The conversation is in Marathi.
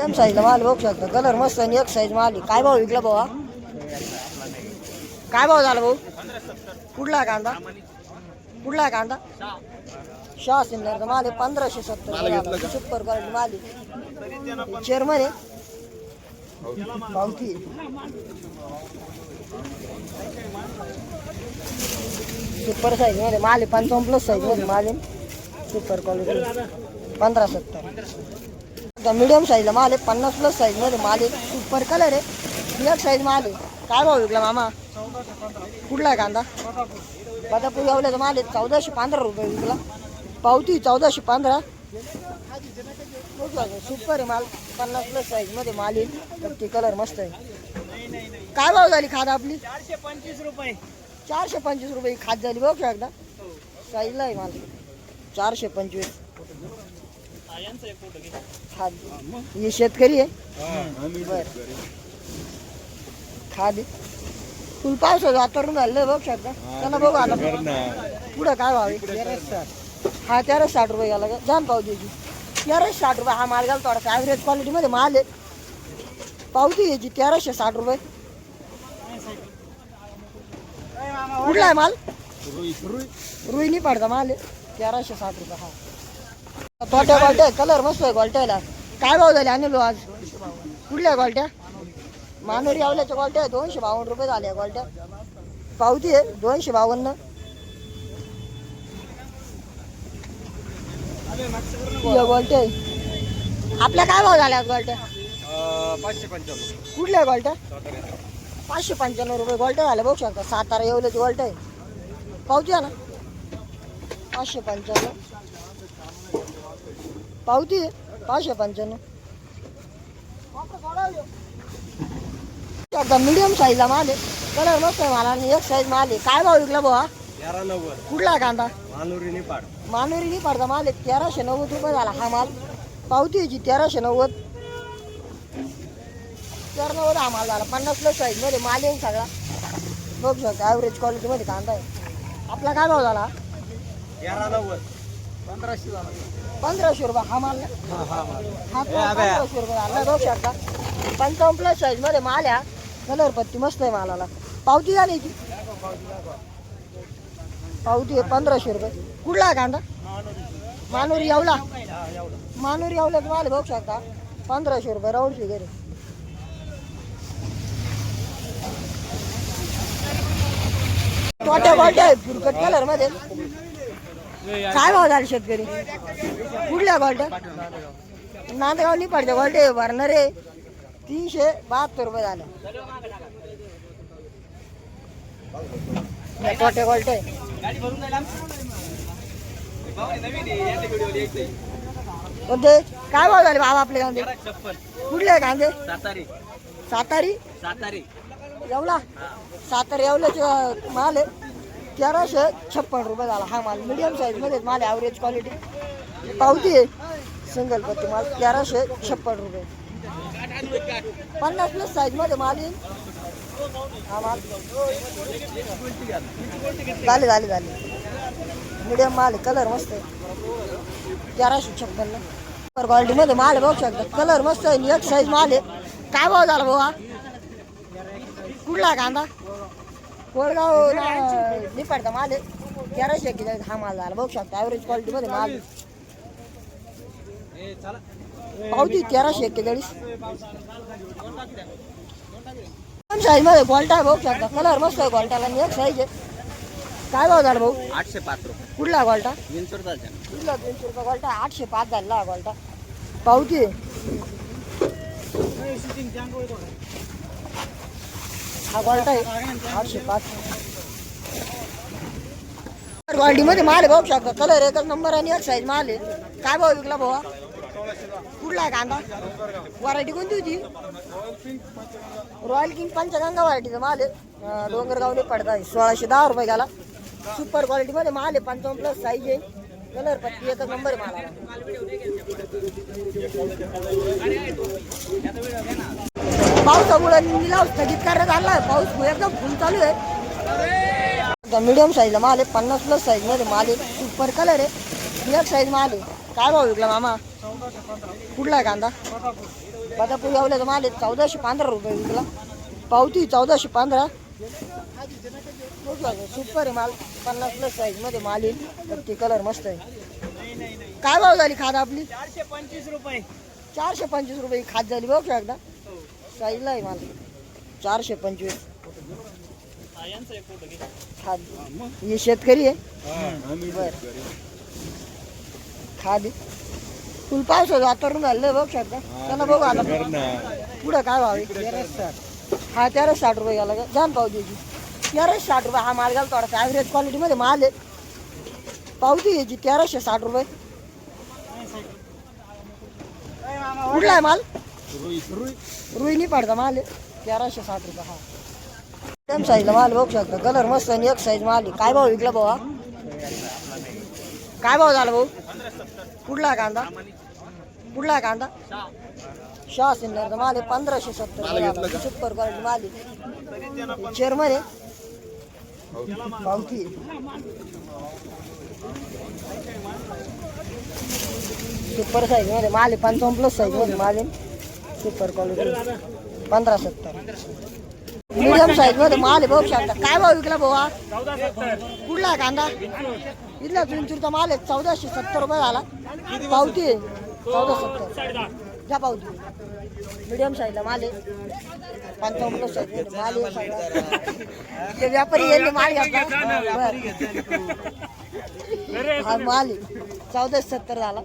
सेम साईजला माल बघू शकता कलर मस्त आणि एक साईज माल आहे. काय भाव विकला भाऊ हा? काय भाव झाला भाऊ कुठला आहे कांदा कुठला आहे कांदा शाह सिन्नरचा माल आहे पंधराशे सत्तर सुपर क्वालिटी माल आहे चेअरमन आहे पावती सुपर साईजमध्ये माल आहे पंचावन्न प्लस साईजमध्ये माल आहे सुपर क्वालिटी पंधरा सत्तर मिडियम साईजला माल आहे पन्नास प्लस साईजमध्ये माल आहे. सुपर कलर आहे. एक साईज माल आहे. काय भाव विकला मामा? कुठला आहे कांदा? बदापूर यावल्याचा माल आहे. चौदाशे पंधरा रुपये विकला. पावती चौदाशे पंधरा. सुपर आहे माल. पन्नास प्लस साईजमध्ये माल येईल तर ती कलर मस्त आहे. काय भाव झाली खाद आपली? चारशे पंचवीस रुपये चारशे पंचवीस रुपये खाद झाली बघ एकदा. साईजला आहे माल. चारशे पंचवीस. हे शेतकरी आहे. बर. खाद आहे. फुल पावसाचं वातावरण झालं बघ शकता त्यांना बघू आता. पुढं काय भाव आहे हा तेराशे साठ रुपये गेला. का जाण पावती याची तेराशे साठ रुपये हा माल गेला थोडासा. ॲव्हरेज क्वालिटीमध्ये माल आहे. पावती याची तेराशे साठ रुपये. कुठला आहे माल? रुईनी पडता माल आहे. तेराशे साठ रुपये हा. तोट्या गोलट्या कलर मस्त आहे गोलट्याला काय भाव झाले आणलो आज? कुठल्या गोलट्या मानोरी आवल्याच्या गोलट्या आहे दोनशे बावन्न रुपये झाल्या गोलट्या पावती आहे दोनशे बावन्न. गोलट्या आहे. आपल्या काय भाव झाल्या आज गोलट्या पाचशे पंच्याण्णव कुठल्या गोलट्या पाचशे पंच्याण्णव रुपये गोलट्या झाल्या बघू शकता. सातारा येवल्याची गोलट्या आहे पावती आहे ना? पाचशे पंच्याण्णव. पावती आहे. पाचशे पंच्याण्णव. एकदा मिडियम साईजला माल आहे. कलर मस्त आहे मला आणि एक साईज माल आहे. काय भाव विकला भाऊ तेरा नव्वद कुठला आहे कांदा? मानुरी निपाड मानुरी पडता माल आहे. तेराशे नव्वद रुपये झाला हा माल. पावती याची तेराशे नव्वद. तेरा नव्वद हा माल झाला. पन्नास प्लस साईजमध्ये माल येईल सगळा. बघू शकता ॲव्हरेज क्वालिटीमध्ये कांदा आहे. आपला काय भाव झाला? तेरा नव्वद पंधराशे रुपये हा माल ना? हा माल. पंधराशे रुपये झाला बघू शकता. पंचावन्न प्लस साईजमध्ये माल आहे हा. कलर पत्ती मस्त आहे मालाला. पावती झाली याची पावती आहे पंधराशे रुपये. कुठला आहे कांदा? मानुरी येवला. मानुरी येवल्यात माल आहे, बघू शकता. पंधराशे रुपये राऊंड फिगर आहे. टोट्या गोट्या आहेत फुरकट कलरमध्ये. काय भाव झाले शेतकरी? कुठल्या गोल्ट्या नांदगाव निपाडच्या गोल्टे भरणारे तीनशे बहात्तर रुपये झाले. टोट्या गोल्टे आहे. कोणते? काय भाव झाले बाबा आपले कांदे? कुठले कांदे? सातारी. सातारी? सातारी. येवला सातारा येवल्याचे माल आहे. तेराशे छप्पन रुपये झाला हा माल. मिडियम साईजमध्ये माल ॲव्हरेज क्वालिटी पावती आहे. सिंगल पत्ती माल तेराशे छप्पन रुपये. पन्नास प्लस साईजमध्ये माल येईल. हा माल. झाले झाले झाले. मिडियम माल आहे. कलर मस्त आहे. तेराशे छप्पनला पर क्वालिटीमध्ये माल बघू शकता. कलर मस्त आहे. एक साईज माल आहे. काय भाव झाला भाऊ हा? कुठला कांदा? कोळगाव निपाडता माल तेराशे किलो हा माल झाला. बघू शकता ॲव्हरेज क्वालिटीमध्ये माल. पावती तेराशे एक्केचाळीस. साईजमध्ये गोल्टा आहे बघू शकता. कलर मस्त आहे गोल्टाला आणि एक साईज आहे. काय भाव झाला भाऊ? आठशे पाच रुपये. कुठला गोल्टा विंचूर चालते किलो तीनशे रुपये गोल्टा आठशे पाच झाला गोल्टा पावती? आहे हा गोल्टा आहे आठशे पाच क्वालिटीमध्ये माल आहे बघू कलर एकच नंबर आणि एक साईज माल आहे. काय भाव विकला भाऊ? कुठला आहे कांदा? व्हरायटी कोणती होती? रॉयल किंग पंचगंगा व्हरायटीचा माल आहे. डोंगरगावने पडता आहे. सोळाशे दहा रुपये गेला. सुपर क्वालिटीमध्ये माल आहे. पंचावन्न प्लस साईज आहे. कलर पत्ती एकच नंबर आहे मालाला. पावसामुळे निलाव स्थगित करण्यात आला आहे पाऊस एकदम फुल चालू आहे. मीडियम साईजला माल आहे. पन्नास प्लस साईजमध्ये माल आहे. सुपर कलर आहे. एक साईज माल आहे. काय भाव विकला मामा? कुठला आहे कांदा? बदापूर यावल्याचा माल आहे. चौदाशे पंधरा रुपये विकला. पावती चौदाशे पंधरा. सुपर आहे माल. पन्नास प्लस साईजमध्ये माल येईल. तर ते कलर मस्त आहे. काय भाव झाली खाद आपली? चारशे पंचवीस रुपये. चारशे पंचवीस रुपये खाद झाली बघ एकदा. साईजला आहे माल. चारशे पंचवीस. खादी हे शेतकरी आहे? बर. खाद आहे. फुल पावसाचं वातावरण झालं बघ शकता त्यांना बघू आता. पुढं काय भाव आहे? हा तेरा साठ रुपये गेला का जाण पावती याची. तेराशे साठ रुपये हा माल घालतो थोडासा. ॲव्हरेज क्वालिटीमध्ये माल आहे. पावती याची तेराशे साठ रुपये. कुठला आहे माल? रुईनी पडता माल. तेराशे साठ रुपये हा. सेम साईजला माल बघू शकता. कलर मस्त आणि एक साईज माल आहे. काय भाव विकला भाऊ हा काय भाव झाला भाऊ? कुठला आहे कांदा? कुठला आहे कांदा? शहा सिन्नरचा माल आहे. पंधराशे सत्तर सुपर क्वालिटी माल आहे. चेअरमन आहे. पावती सुपर साईजमध्ये माल आहे. पंचावन्न प्लस साईजमध्ये माल आहे. सुपर क्वालिटी पंधरा सत्तर. मीडियम साईजमध्ये माल आहे भाऊ शांता काय भाव विकला भाऊ हा? कुठला आहे कांदा? इथला चिंचूरचा माल आहे. चौदाशे सत्तर रुपये झाला. पावती आहे. चौदा सत्तर. घ्या पावती. मीडियम साईजला माल आहे. पंचावन्न प्लस साईज माल आहे. सगळा. ते व्यापारी येईल माल घ्या हा माल आहे. चौदाशे सत्तर झाला.